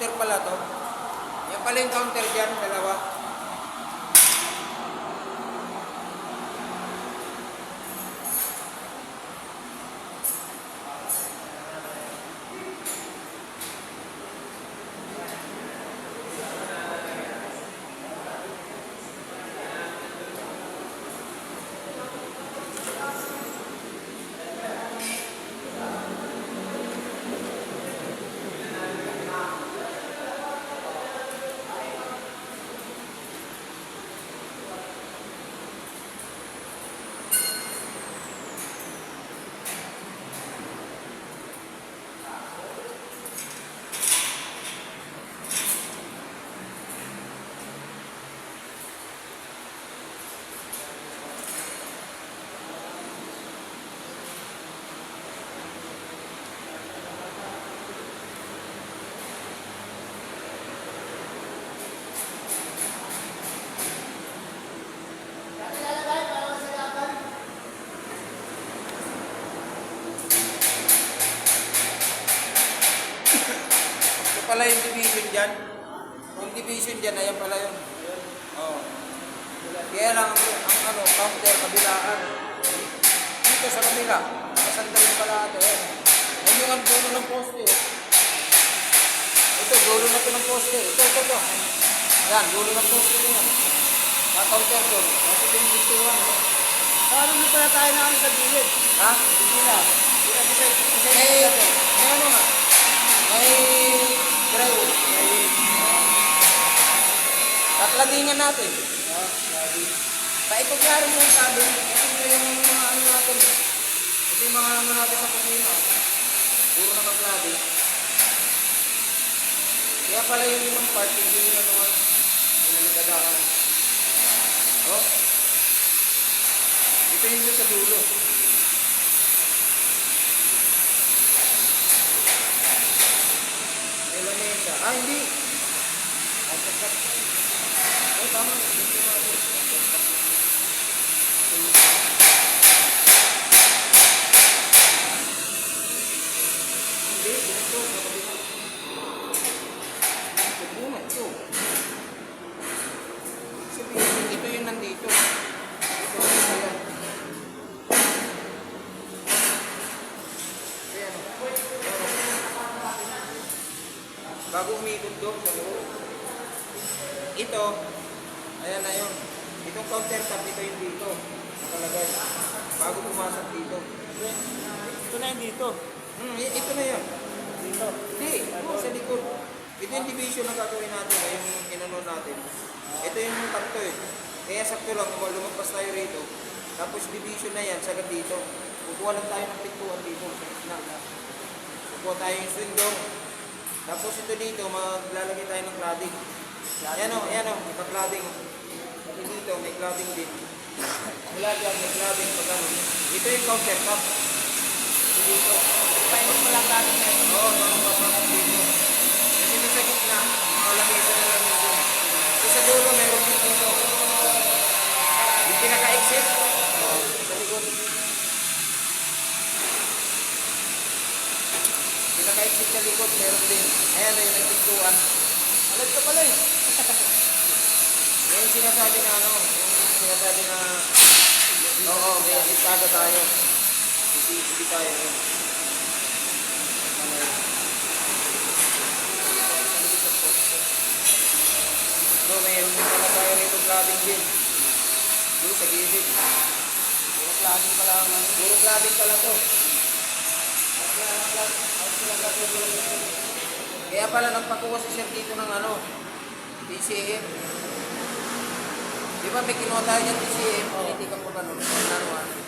counter pala to. Yan pala yung counter dyan, dalawa. Pala yung division dyan. Yung division dyan, ayan pala yun. Oo. Kaya lang, ang ano, counter, kabilaan. Dito sa kabila, nakasandal pala ito. Ayan. Ayan yung ang dulo ng poste. oh. Ito, dulo na ito ng poste. Ito, ito, ito. Ayan, dulo ng poste na yan. Sa counter doon. Kasi ito yung bituan. oh. Paano mo pala tayo na sa gilid? Ha? Hindi na. Hindi na isa isa May, may ano nga? May drywall. Tatlabingan natin. Paikot nga rin yung sabi. Ito yung mga ano natin. Ito yung mga ano natin sa kusina. Puro na kaklabi. Kaya pala yung limang part, hindi yung ano nga. Pinalikadahan. Oh. Ito yung sa dulo. May lamesa. Ah, hindi. Ay, Bago umikot doon sa loob. Ito, ayan na yun. Itong counter top, ito yung dito. Nakalagay. Bago pumasok dito. Ito na yung dito. Hmm, ito na yun. Dito. Hindi, oh, sa likod. Ito yung division na gagawin natin, yung inano natin. Ito yung kanto eh. Kaya sakto lang, kung lumagpas tayo rito. Tapos division na yan, sagad dito. Kukuha lang tayo ng pintuan dito. Kukuha tayo yung swing door. Tapos ito dito, maglalagay tayo ng cladding. Ayan o, ayan o, ipa-cladding. Pati dito, may cladding din. Mula dyan, may cladding. Pag ano. Ito yung countertop. Ito dito. Paikot mo lang natin na ito. Oo, mga kapatid dito. Kasi ito sa gitna, malaki isa na lang dito. Ito sa dulo, meron din dito. Yung pinaka-exit, sa likod. Pinaka-exit sa likod, meron din. Ayan na yung nagpintuan. Alam ka pala eh. Yung sinasabi na ano, yung sinasabi na, oo, may listaga tayo. Isi-isi tayo yun. So, mayroon din pala tayo rito clubbing din. Doon sa gilid. Puro klase pala ang ano. Puro clubbing pala to. Kaya pala nagpakuha si Sir dito ng ano, PCM. Di ba may kinuha tayo dyan PCM, hindi ka pa ganun, ano ah.